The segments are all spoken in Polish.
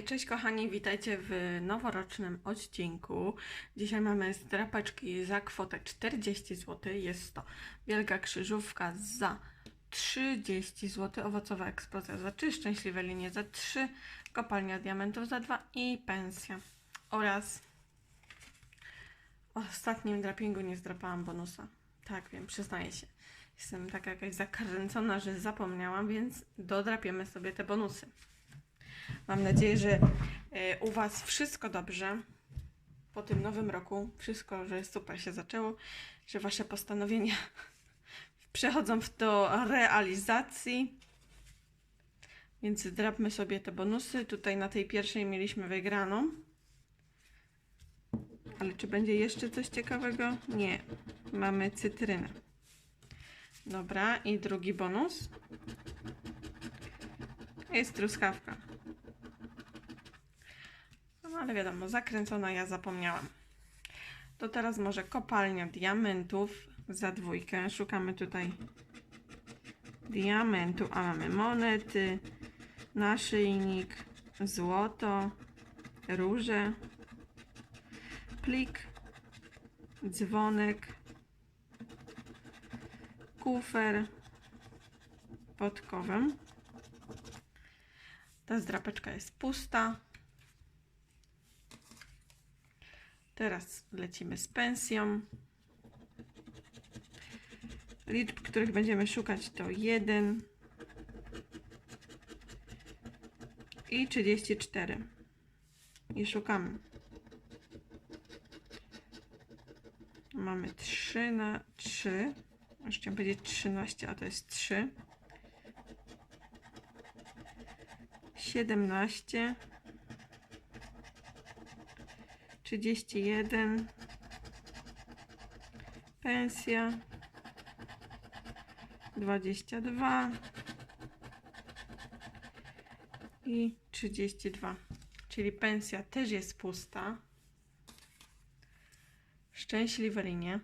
Hej, cześć kochani, witajcie w noworocznym odcinku. Dzisiaj mamy strapeczki za kwotę 40 zł. Jest to wielka krzyżówka za 30 zł, owocowa eksplozja za 3, szczęśliwe linie za 3, kopalnia diamentów za 2 i pensja. Oraz w ostatnim drapingu nie zdrapałam bonusa. Tak, wiem, przyznaję się. Jestem taka jakaś zakręcona, że zapomniałam, więc dodrapiemy sobie te bonusy. Mam nadzieję, że e, u Was wszystko dobrze po tym nowym roku. Wszystko, że super się zaczęło, że Wasze postanowienia przechodzą w do realizacji. Więc drapmy sobie te bonusy. Tutaj na tej pierwszej mieliśmy wygraną. Ale czy będzie jeszcze coś ciekawego? Nie. Mamy cytrynę. Dobra, i drugi bonus. Jest truskawka. Ale wiadomo, zakręcona ja zapomniałam. To teraz może kopalnia diamentów za dwójkę. Szukamy tutaj diamentu, a mamy monety, naszyjnik, złoto, róże, plik, dzwonek, kufer pod kowem. Ta zdrapeczka jest pusta. Teraz lecimy z pensją. Liczb, których będziemy szukać to 1 i 34. I szukamy. Mamy 3 na 3. Już chciałam powiedzieć 13, a to jest 3. 17. 31 pensja 22 i 32 czyli pensja też jest pusta. Szczęśliwe linie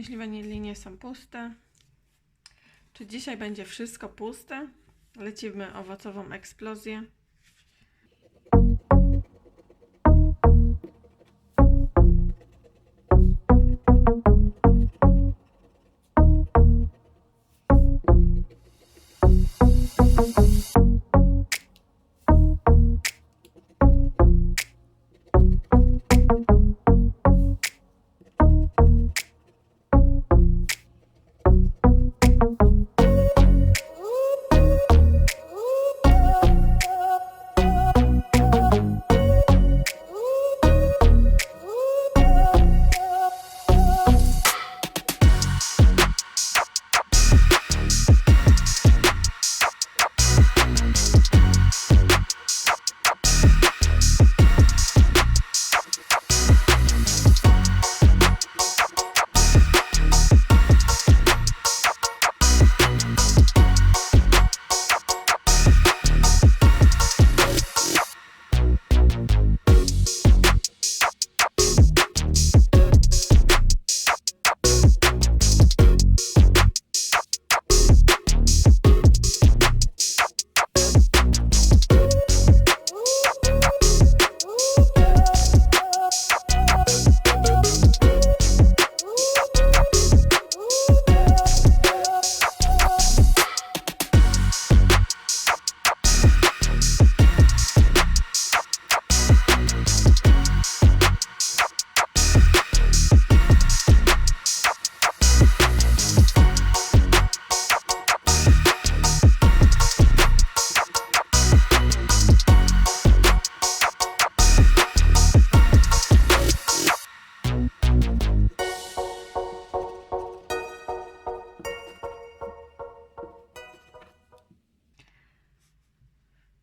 Szczęśliwe linie są puste. Czy dzisiaj będzie wszystko puste? Lecimy owocową eksplozję.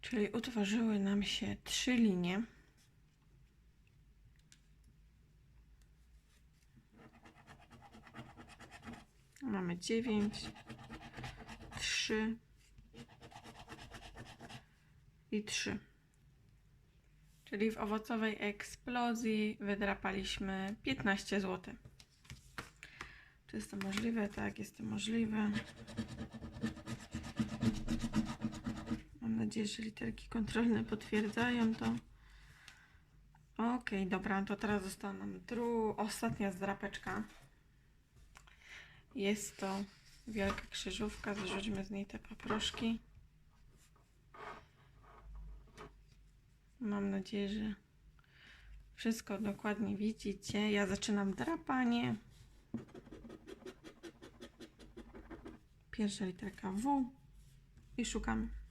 Czyli utworzyły nam się trzy linie. Mamy dziewięć, trzy i trzy. Czyli w owocowej eksplozji wydrapaliśmy 15 zł. Czy jest to możliwe? Tak, jest to możliwe. Nadzieję, że literki kontrolne potwierdzają to. Ok, dobra, to teraz została nam dru ostatnia zdrapeczka. Jest to wielka krzyżówka. Zrzućmy z niej te paproszki. Mam nadzieję, że wszystko dokładnie widzicie. Ja zaczynam drapanie. Pierwsza literka W i szukamy.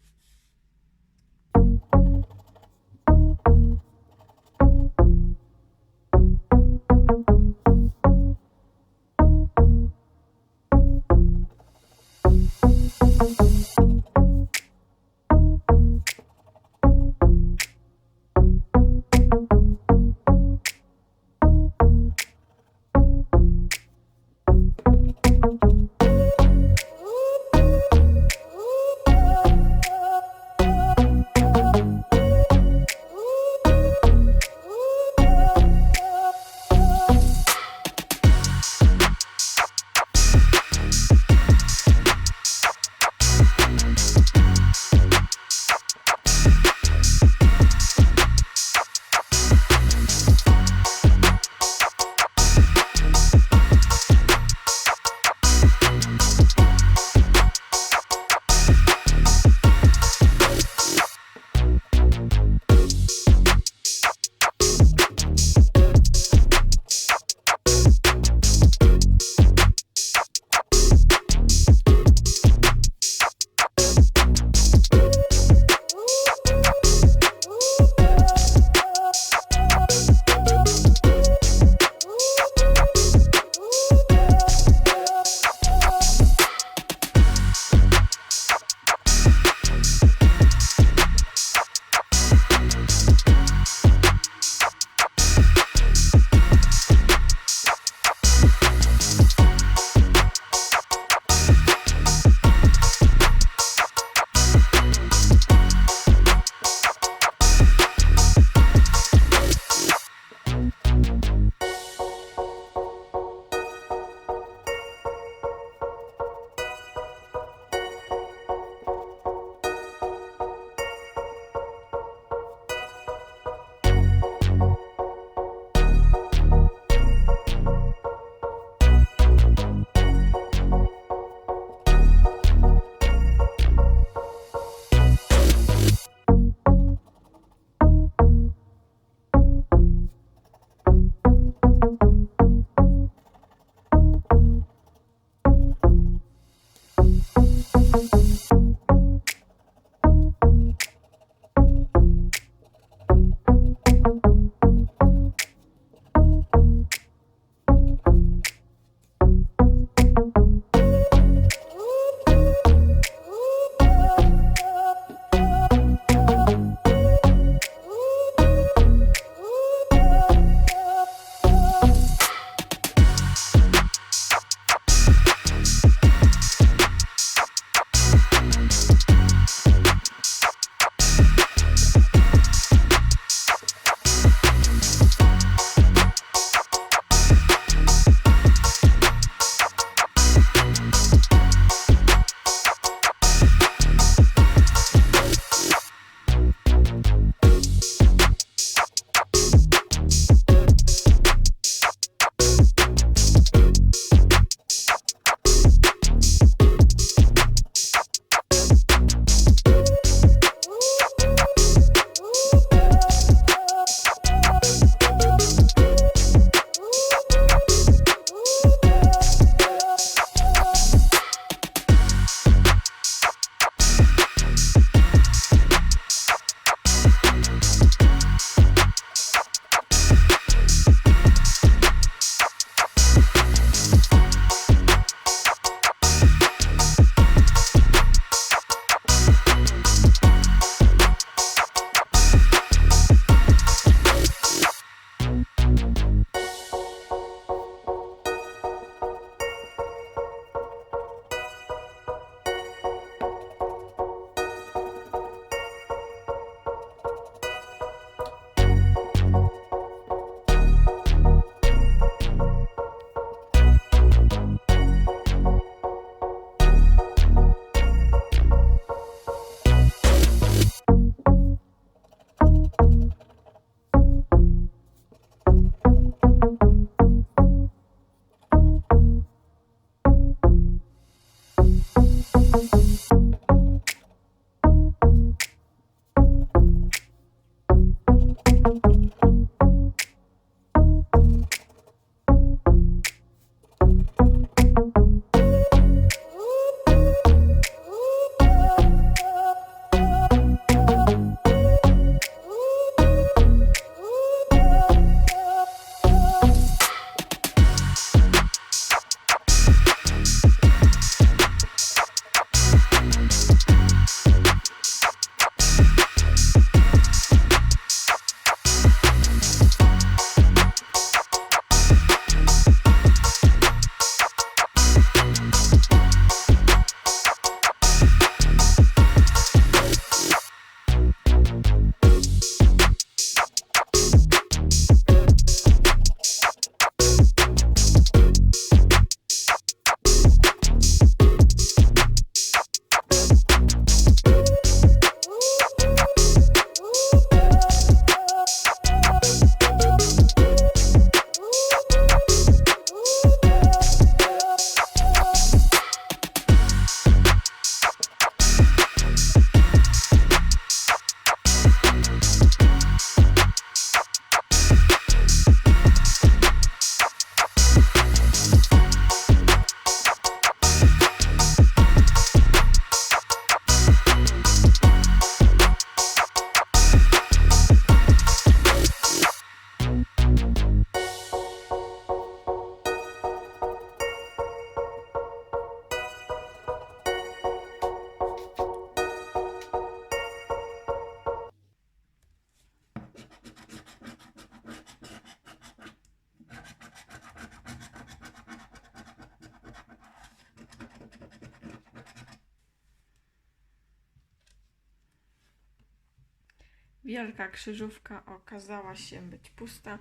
Wielka krzyżówka okazała się być pusta.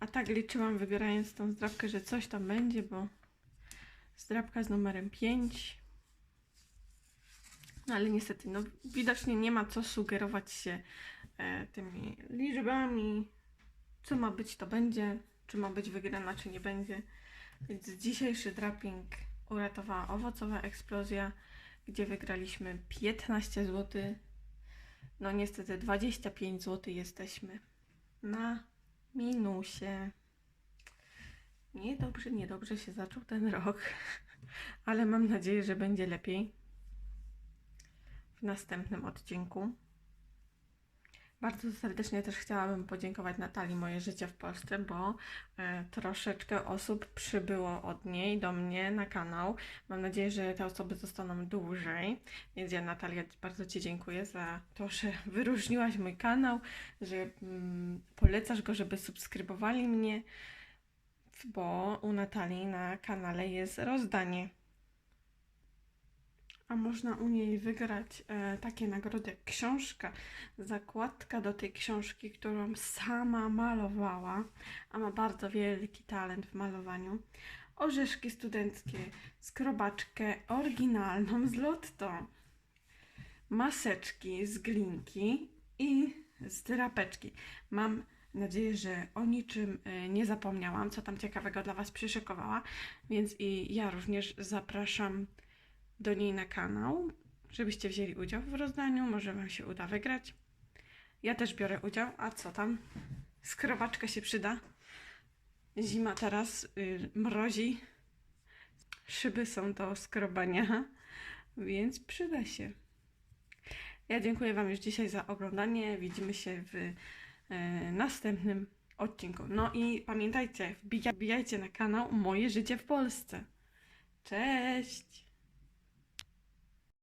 A tak liczyłam, wybierając tą zdrabkę, że coś tam będzie, bo zdrabka z numerem 5. No ale niestety, no widocznie nie ma co sugerować się e, tymi liczbami. Co ma być, to będzie. Czy ma być wygrana, czy nie będzie. Więc dzisiejszy draping uratowała owocowa eksplozja, gdzie wygraliśmy 15 zł. No niestety 25 zł jesteśmy na minusie. Niedobrze, niedobrze się zaczął ten rok, ale mam nadzieję, że będzie lepiej w następnym odcinku. Bardzo serdecznie też chciałabym podziękować Natalii Moje Życie w Polsce, bo e, troszeczkę osób przybyło od niej do mnie na kanał. Mam nadzieję, że te osoby zostaną dłużej. Więc ja Natalia bardzo Ci dziękuję za to, że wyróżniłaś mój kanał, że mm, polecasz go, żeby subskrybowali mnie, bo u Natalii na kanale jest rozdanie. A można u niej wygrać e, takie nagrody jak książka, zakładka do tej książki, którą sama malowała, a ma bardzo wielki talent w malowaniu. Orzeszki studenckie, skrobaczkę oryginalną z Lotto, maseczki z glinki i z drapeczki. Mam nadzieję, że o niczym e, nie zapomniałam, co tam ciekawego dla Was przyszykowała, więc i ja również zapraszam do niej na kanał, żebyście wzięli udział w rozdaniu. Może Wam się uda wygrać. Ja też biorę udział. A co tam? Skrobaczka się przyda. Zima teraz y, mrozi. Szyby są do skrobania, więc przyda się. Ja dziękuję Wam już dzisiaj za oglądanie. Widzimy się w y, następnym odcinku. No i pamiętajcie, wbija- wbijajcie na kanał Moje Życie w Polsce. Cześć!